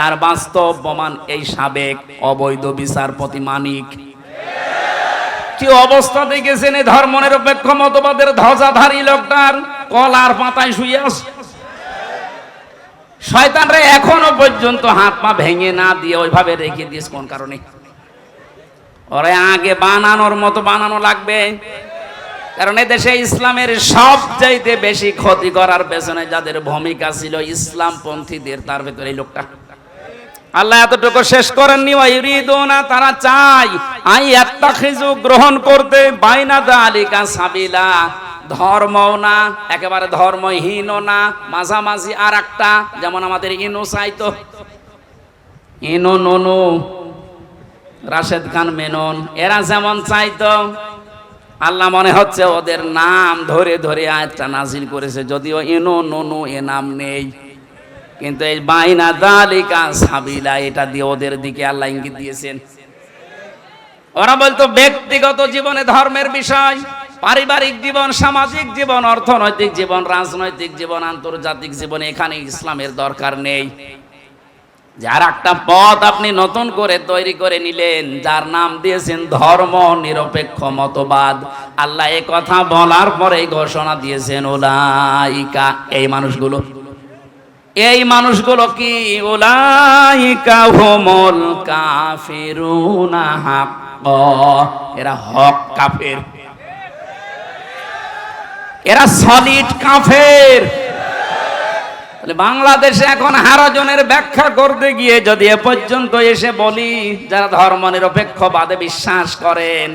তার বাস্তব প্রমাণ এই সাবেক অবৈধ বিচারপতি মানিক। কি অবস্থা দেখেছেন এই ধর্ম নিরপেক্ষ মতবাদের ধ্বজাধারী লোকটার? কলার পাতায় শুয়ে আছে। শয়তানরা এখনও পর্যন্ত হাত পা ভেঙে না দিয়ে ওইভাবে রেখে দিয়েছে, কোন কারণে? ওরে আগে বানানোর মতো বানানো লাগবে। কারণ এদেশে ইসলামের সবচাইতে বেশি ক্ষতি করার পেছনে যাদের ভূমিকা ছিল ইসলাম পন্থীদের তার ভেতরে এই লোকটা। আল্লাহ এতটুকু শেষ করেননি না তারা চাই আই একটা খিজু গ্রহণ করতে বাইনা দা আলিকা সাবিলা ধর্মও না, একেবারে ধর্মহীনও না, মাঝামাঝি আর একটা যেমন আমাদের ইনু চাইতো ইনু ননু, রাশেদ খান মেনন, এরা যেমন চাইতো, আল্লাহ মনে হচ্ছে ওদের নাম ধরে ধরে আয়াতটা নাজিল করেছে, যদিও ইনু ননু এ নাম নেই। কিন্তু এই বাইনা দালিকা সাবিলা, এটা দিয়ে ওদের দিকে আল্লাহ ইঙ্গিত দিয়েছেন। ওরা বলতো, ব্যক্তিগত জীবনে ধর্মের বিষয়, পারিবারিক জীবন, সামাজিক জীবন, অর্থনৈতিক জীবন, রাজনৈতিক জীবন, আন্তর্জাতিক জীবন, এখানে ইসলামের দরকার নেই। যার একটা পথ আপনি নতুন করে তৈরি করে নিলেন, যার নাম দিয়েছেন ধর্ম নিরপেক্ষ মতবাদ। আল্লাহ এ কথা বলার পরে ঘোষণা দিয়েছেন ওলাইকা এই মানুষগুলো। এই মানুষগুলো কি? ওলাইকা হোমল কাফিরুনা এরা হক কাফের। এরা সলিড কাফের। বাংলাদেশে এখন হারাজনের ব্যাখ্যা করতে গিয়ে যদি এ পর্যন্ত এসে বলি, যারা ধর্ম নিরপেক্ষবাদে বিশ্বাস করেন,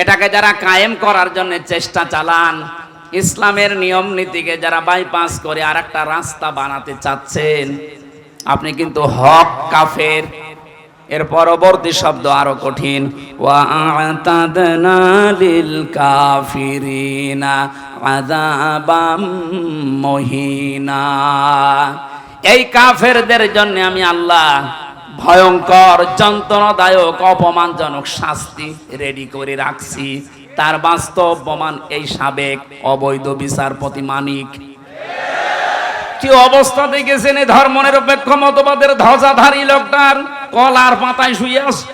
এটাকে যারা কায়েম করার জন্য চেষ্টা চালান ইসলামের নিয়ম নীতিকে যারা বাইপাস করে আর একটা রাস্তা বানাতে চাচ্ছেন, আপনি কিন্তু হক কাফের। এর পরবর্তী শব্দ আরও কঠিন। এই কাফেরদের জন্য আমি আল্লাহ ভয়ঙ্কর, যন্ত্রণাদায়ক, অপমানজনক শাস্তি রেডি করে রাখছি। তার বাস্তব প্রমাণ এই সাবেক অবৈধ বিচারপতি মানিক। কি অবস্থা দেখেছেন এই ধর্ম নিরপেক্ষ মতবাদের ধ্বজাধারী লোকটার? কলার পাতায় শুয়ে আছে।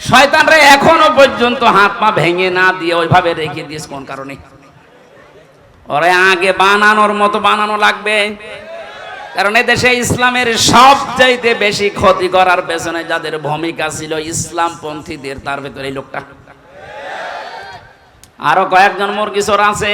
শয়তানরা এখনও পর্যন্ত হাত পা ভেঙে না দিয়ে ওইভাবে রেখে দিয়েছে কোন কারণে? ওরে আগে বানানোর মতো বানানো লাগবে। কারণ এদেশে ইসলামের সবচাইতে বেশি ক্ষতি করার পেছনে যাদের ভূমিকা ছিল ইসলাম পন্থীদের তার ভেতরে এই লোকটা। আরও কয়েকজন মুরগিচোর আছে।